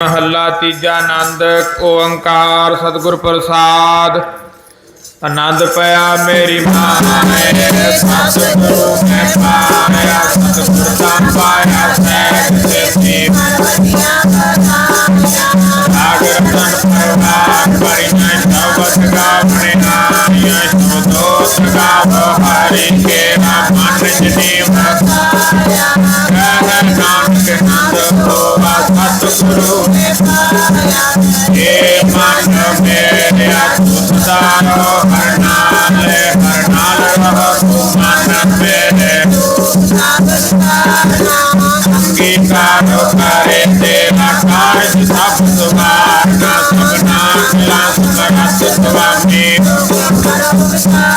ਮਹੱਲਾ ਤੀਜਾ ਆਨੰਦ ਓੰਕਾਰ ਸਤਿਗੁਰ ਪ੍ਰਸਾਦ ਆਨੰਦ ਪਿਆ ਮੇਰੀ ਮਾਏ ਸਤਿਗੁਰੂ ਮੈਂ ਪਾਇਆ ਸਤਿਗੁਰ ਤਾਂ ਪਾਇਆ ਸਹਿਜ ਸੇਤੀ ये मन मेरे सुधारो हरनाल हरनाल रहो मन मेरे अंगीकार करे तेरा कार्य सब सुभार सब नाचला सब रस स्वामी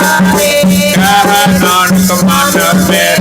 कह नानक मन मेरे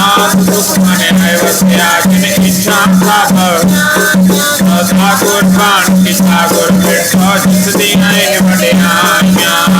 नाथ सुख मन त्यागिन इच्छा सागर सदा गुर की सागर बिठो जिस दिन बड़े आया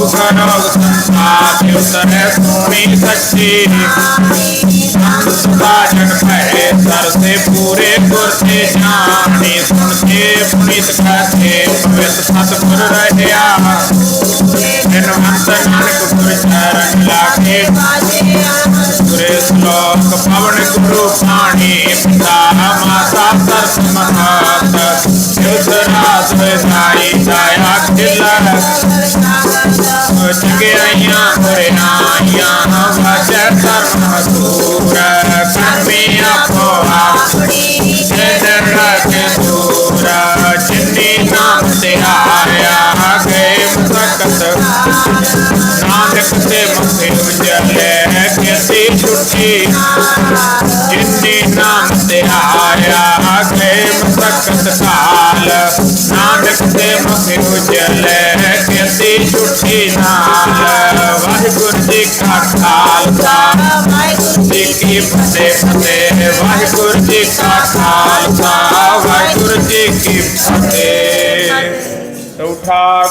सुखरव उतरे सर से पूरे गुर से जाने सुन के पुनित करते भविष्य सतगुर रहया धनवंत नानक गुर चरण लागे सुरेश लोक पवन गुरु पाणी पिता माता सरस महात शिवराज सीना सिहाया गए सकत नानक से मुखे उजले कैसी छुट्टी। जिन्नी नाम सिहाया गए सकत काल नानक से मुखे उजले कैसी छुट्टी नाल। वाहिगुरु जी का खालसा। जी की फतेह फतेह वाहिगुरु जी का खाल उठा